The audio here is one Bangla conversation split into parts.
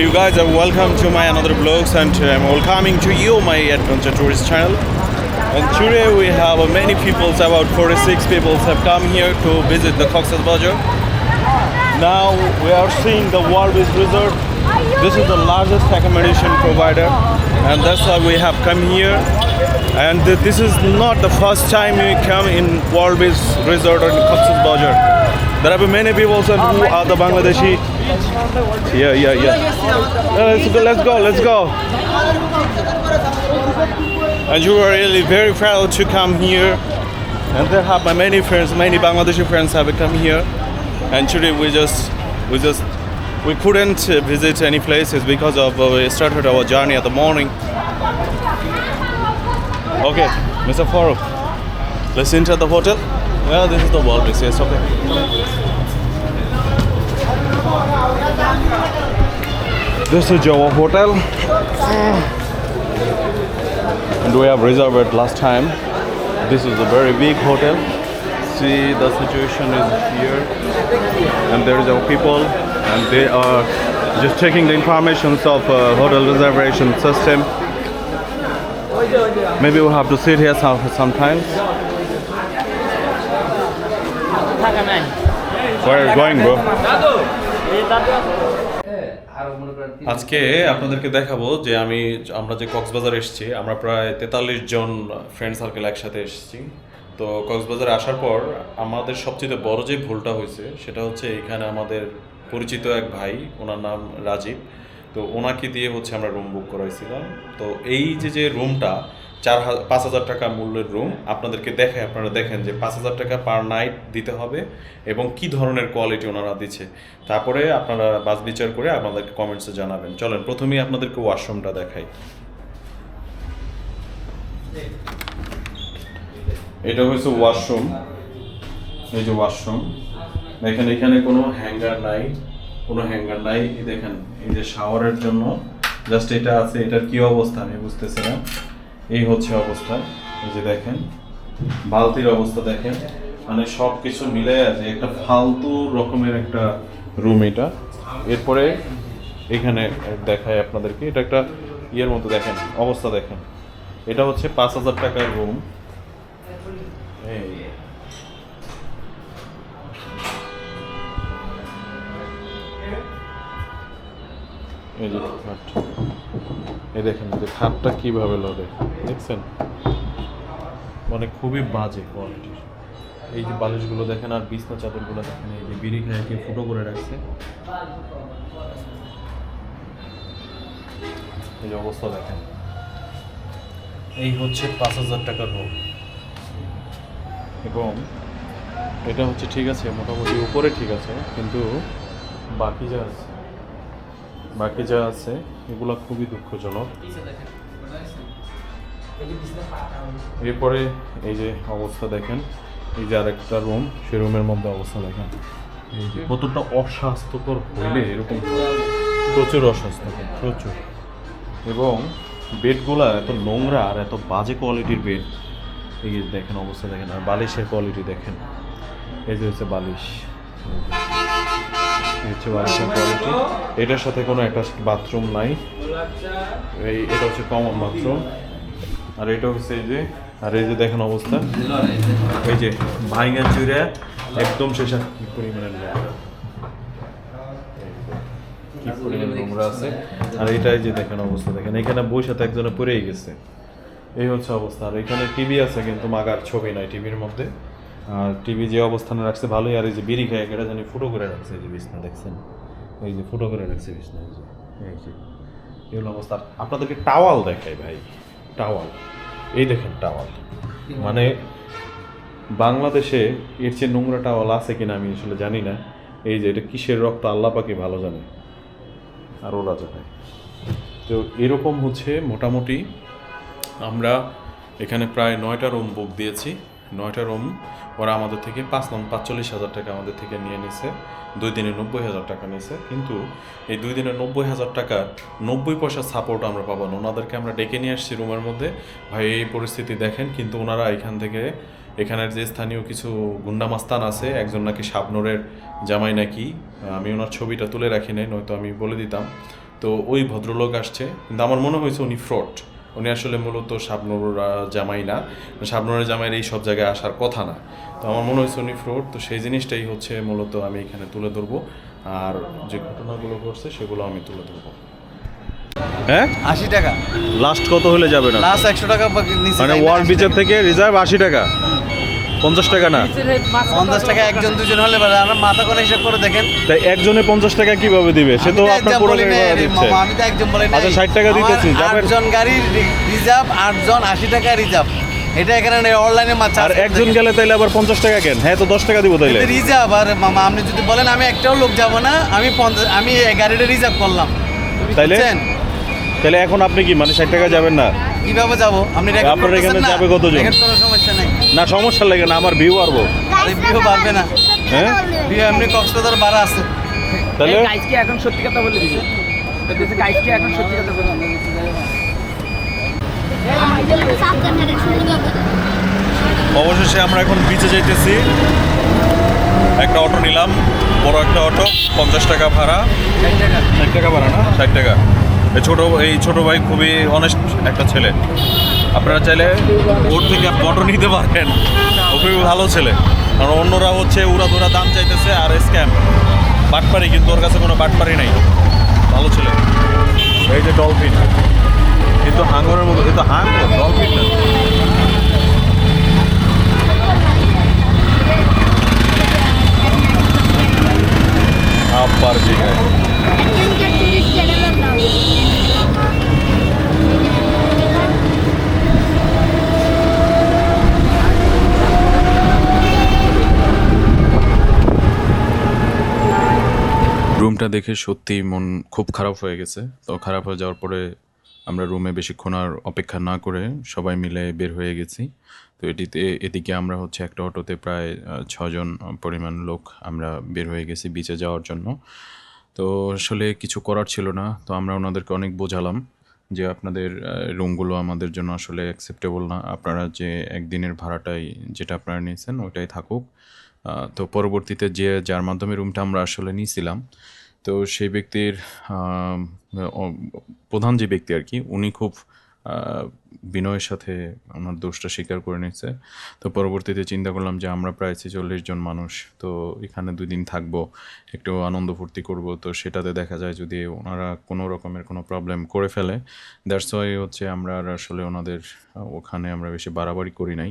you guys are welcome to my another vlogs and um, I'm welcoming to you my adventure tourist channel. And today we have many people, about 46 people have come here to visit the Cox's Bazar. Now we are seeing the Walvis Resort. This is the largest accommodation provider and that's why we have come here. And th- this is not the first time we come in World Walvis Resort or in Cox's Bazar. There have been many people who are the Bangladeshi yeah, yeah, yeah. Let's go, let's go, let's go. And you were really very proud to come here. And there have my many friends, many Bangladeshi friends have come here. And today we just, we just, we couldn't visit any places because of uh, we started our journey at the morning. Okay, Mr. Farooq, let's enter the hotel. Yeah, this is the Walvis, yes, okay. This is our hotel. And we have reserved last time. This is a very big hotel. See the situation is here. And there is our people and they are just checking the informations of uh, hotel reservation system. Maybe we'll have to sit here some, sometimes. Where are you going, bro? আজকে আপনাদেরকে দেখাবো যে আমি আমরা যে কক্সবাজার এসেছি আমরা প্রায় তেতাল্লিশ জন ফ্রেন্ড সার্কেল একসাথে এসেছি তো কক্সবাজারে আসার পর আমাদের সবচেয়ে বড় যে ভুলটা হয়েছে সেটা হচ্ছে এখানে আমাদের পরিচিত এক ভাই ওনার নাম রাজীব তো ওনাকে দিয়ে হচ্ছে আমরা রুম বুক করাইছিলাম। তো এই যে যে রুমটা চার পাঁচ হাজার টাকা মূল্যের রুম আপনাদেরকে দেখে আপনারা দেখেন যে পাঁচ হাজার টাকা পার নাইট দিতে হবে এবং কি ধরনের কোয়ালিটি ওনারা দিচ্ছে। তারপরে আপনারা বাস বিচার করে আপনাদেরকে কমেন্টসে জানাবেন। চলেন, প্রথমেই আপনাদেরকে ওয়াশরুমটা দেখাই। এটা হচ্ছে ওয়াশরুম এই যে ওয়াশরুম দেখেন এখানে কোনো হ্যাঙ্গার নাই। কোনো হ্যাঙ্গার নাই। এই দেখেন, এই যে শাওয়ারের জন্য জাস্ট এটা আছে, এটার কি অবস্থা আমি বুঝতেছি না। এই হচ্ছে অবস্থা, এই যে দেখেন, বালতির অবস্থা দেখেন। মানে সব কিছু মিলে আছে একটা ফালতু রকমের একটা রুম এটা। এরপরে এখানে দেখায় আপনাদেরকে, এটা একটা ইয়ের মতো দেখেন, অবস্থা দেখেন। এটা হচ্ছে পাঁচ হাজার টাকার রুম এই যে খাট। এই দেখেন যে খাটটা কীভাবে লড়ে, দেখছেন? মানে খুবই বাজে কোয়ালিটির এই যে বালিশগুলো দেখেন আর বিছনা চাদরগুলো দেখেন, এই যে বিড়ি খায় ফুটো করে রাখছে। এই যে অবস্থা দেখেন। এই হচ্ছে পাঁচ হাজার টাকার রুম এবং এটা হচ্ছে ঠিক আছে, মোটামুটি উপরে ঠিক আছে, কিন্তু বাকি যা আছে বাকি যা আছে, এগুলো খুবই দুঃখজনক। এরপরে এই যে অবস্থা দেখেন, এই যে আরেকটা রুম সেই রুমের মধ্যে অবস্থা দেখেন। কতটা অস্বাস্থ্যকর হইলে এরকম প্রচুর অস্বাস্থ্যকর প্রচুর। এবং বেডগুলো এত নোংরা আর এত বাজে কোয়ালিটির বেড এই দেখেন অবস্থা দেখেন, আর বালিশের কোয়ালিটি দেখেন। এই যে হচ্ছে বালিশ। হচ্ছে বালিশের কোয়ালিটি এটার সাথে কোনো একটা বাথরুম নাই। এই, এটা হচ্ছে কমন বাথরুম আর এটা হচ্ছে এই যে, আর এই যে দেখেন অবস্থা। এই যে ভাইঙ্গা চুরে একদম শেষে কি পরিমাণে। কি পরিমাণে নোংরা আছে। আর এটাই যে দেখেন অবস্থা। দেখেন, এখানে বই সাথে একজনে পড়েই গেছে। এই হচ্ছে অবস্থা। আর এখানে টিভি আছে কিন্তু মাগার ছবি নাই টিভির মধ্যে। আর টিভি যে অবস্থানে রাখছে ভালোই, আর এই যে বিড়ি খায়, এটা জানি ফুটো করে রাখছে এই যে বিছনা, দেখছেন? এই যে ফুটো করে রাখছে বিছনা, এই যে এই যে, এগুলো অবস্থা। আপনাদেরকে টাওয়াল দেখাই ভাই, টাওয়াল। এই দেখেন টাওয়াল। মানে বাংলাদেশে এর চেয়ে নোংরা টাওয়াল আছে কিনা আমি আসলে জানি না। এই যে এটা কিসের রক্ত, আল্লাহ পাকে ভালো জানে। আর ওরা জানে। তো এরকম হচ্ছে মোটামুটি, আমরা এখানে প্রায় নয়টা রুম বুক দিয়েছি। নয়টা রুম, ওরা আমাদের থেকে পাঁচ নং পাঁচচল্লিশ হাজার টাকা আমাদের থেকে নিয়ে নিছে। দুই দিনে নব্বই হাজার টাকা নিয়েছে কিন্তু এই দুই দিনে নব্বই হাজার টাকা, নব্বই পয়সা সাপোর্ট আমরা পাবো না। ওনাদেরকে আমরা ডেকে নিয়ে আসছি রুমের মধ্যে। ভাই, এই পরিস্থিতি দেখেন, কিন্তু ওনারা এখান থেকে, এখানের যে স্থানীয় কিছু গুন্ডামাস্তান আছে, একজন নাকি শাবনুরের জামাই নাকি, আমি ওনার ছবিটা তুলে রাখি নাই, নয়তো আমি বলে দিতাম। তো ওই ভদ্রলোক আসছে, কিন্তু আমার মনে হয়েছে উনি ফ্রড উনি আসলে মূলত শাবনুর জামাই না। শাবনুরা জামাইয়ের এই সব জায়গায় আসার কথা না। তো আমার মনে হয় উনি ফ্রড তো সেই জিনিসটাই হচ্ছে মূলত আমি এখানে তুলে ধরবো। আর যে ঘটনাগুলো ঘটছে সেগুলো আমি তুলে ধরবো। হ্যাঁ? আশি টাকা। লাস্ট কত হলে যাবে না? লাস্ট একশো টাকা নিচে মানে ওয়ার্ল্ড বিচার থেকে রিজার্ভ আশি টাকা। পঞ্চাশ টাকা না? পঞ্চাশ টাকা একজন দুজন হলে আমরা মাথা করে হিসাব করে দেখেন। তাই একজনে পঞ্চাশ টাকা কীভাবে দিবে? সে তো আমি আপনার পুরো নাই আমি তো একজন বলি নাই। আচ্ছা, 60 টাকা আমার দিতেছি? আটজন গাড়ি রিজার্ভ আটজন আশি টাকা রিজার্ভ। এটা এখানে অনলাইনে মাছ আর একজন গেলে তাইলে আবার পঞ্চাশ টাকা কেন? হ্যাঁ তো দশ টাকা দিব তাইলে। রিজার্ভ আর মামা আপনি যদি বলেন আমি একটাও লোক যাব না আমি পঞ্চাশ আমি গাড়িটা রিজার্ভ করলাম। তাইলে? তাহলে এখন আপনি কি মানে ষাট টাকা যাবেন না? কীভাবে যাব? আপনি আপনার এখানে না? যাবে কতজন? সমস্যা নাই। না সমস্যা লাগে না আমার ভিউ পারব আরে ভিউ বাড়বে না। হ্যাঁ? ভিউ এমনি কক্সবাজার বাড়া আছে। তাহলে? গাইজকে এখন সত্যি কথা বলে দিছে গাইজকে এখন সত্যি কথা বলে দিছে অবশেষে আমরা এখন বিচে যাইতেছি। একটা অটো নিলাম বড় একটা অটো পঞ্চাশ টাকা ভাড়া। ষাট টাকা। ভাড়া না? ষাট টাকা। এই ছোটো এই ছোটো ভাই খুবই অনেস্ট একটা ছেলে। আপনারা চাইলে ওর থেকে অটো নিতে পারেন। ও খুবই ভালো ছেলে। কারণ অন্যরা হচ্ছে উড়া ধরা দাম চাইতেছে আর স্ক্যাম বাটপারি কিন্তু ওর কাছে কোনো বাটপারি নাই। ভালো ছেলে। এই যে ডলফিন কিন্তু হাঙ্গরের মতো কিন্তু হাঙ্গর ডলফিন না। আবার জায়গায় রুমটা দেখে সত্যি মন খুব খারাপ হয়ে গেছে। তো খারাপ হয়ে যাওয়ার পরে আমরা রুমে বেশিক্ষণ আর অপেক্ষা না করে সবাই মিলে বের হয়ে গেছি। তো এটিতে, এদিকে আমরা হচ্ছে একটা অটোতে প্রায় ছজন পরিমাণ লোক আমরা বের হয়ে গেছি বিচে যাওয়ার জন্য। তো আসলে কিছু করার ছিল না। তো আমরা ওনাদেরকে অনেক বোঝালাম যে আপনাদের রুমগুলো আমাদের জন্য আসলে অ্যাকসেপ্টেবল না। আপনারা যে একদিনের ভাড়াটাই যেটা আপনারা নিয়েছেন ওইটাই থাকুক। তো পরবর্তীতে যে, যার মাধ্যমে রুমটা আমরা আসলে নিয়েছিলাম তো সেই ব্যক্তির প্রধান যে ব্যক্তি আর কি, উনি খুব বিনয়ের সাথে ওনার দোষটা স্বীকার করে নিচ্ছে তো পরবর্তীতে চিন্তা করলাম যে আমরা প্রায় ছেচল্লিশ জন মানুষ, তো এখানে দুই দিন থাকব, একটু আনন্দ ফুর্তি করব। তো সেটাতে দেখা যায় যদি ওনারা কোনো রকমের কোনো প্রবলেম করে ফেলে দ্যাটস ওয়াই হচ্ছে আমরা আসলে ওনাদের, ওখানে আমরা বেশি বাড়াবাড়ি করি নাই।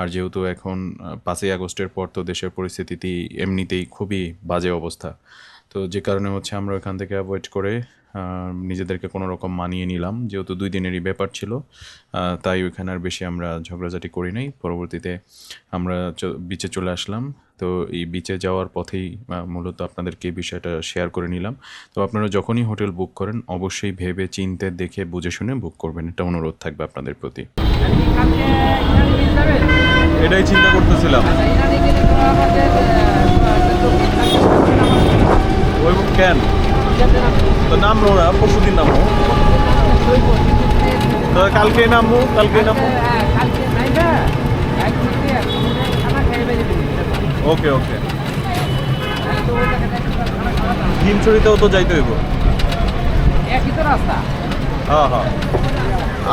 আর যেহেতু এখন পাঁচই আগস্টের পর তো দেশের পরিস্থিতি এমনিতেই খুবই বাজে অবস্থা। তো যে কারণে হচ্ছে আমরা ওখান থেকে অ্যাভয়েড করে নিজেদেরকে কোনো রকম মানিয়ে নিলাম। যেহেতু দুই দিনেরই ব্যাপার ছিল তাই ওইখানে আর বেশি আমরা ঝগড়াঝাটি করি নাই। পরবর্তীতে আমরা বিচে চলে আসলাম। তো এই বিচে যাওয়ার পথেই মূলত আপনাদেরকে এই বিষয়টা শেয়ার করে নিলাম। তো আপনারা যখনই হোটেল বুক করেন অবশ্যই ভেবে চিনতে দেখে বুঝে শুনে বুক করবেন। এটা অনুরোধ থাকবে আপনাদের প্রতি। এটাই চিন্তা করতেছিলাম। ওই কেন? তো নামলো না পরশু দিন নামো তো কালকে নামবো কালকে নামবো? ওকে ওকে। হিমছড়িতেও তো যাইতে হইব। হ্যাঁ হ্যাঁ।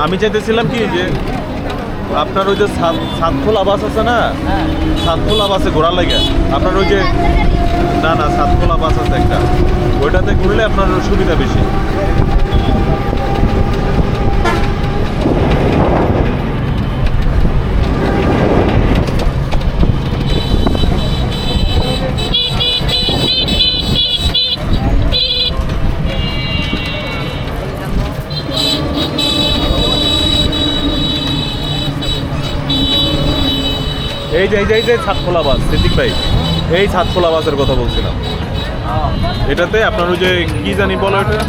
আমি চাইতেছিলাম কি যে আপনার ওই যে সাত- সাতখোলা বাস আছে না? সাতখোলা বাসে ঘোরার লাগে। আপনার ওই যে না না সাতখোলা বাস আছে একটা। ওইটাতে ঘুরলে আপনার সুবিধা বেশি। এই যে এই যে এই যে ছাদখোলা বাস, সিদ্দিক ভাই, এই ছাদখোলা বাসের কথা বলছিলাম। এটাতে আপনার ওই যে কি জানি বলো এটা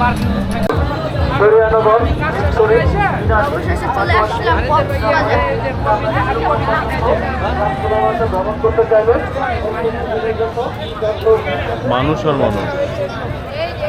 মানুষ আর মানুষ। এই যে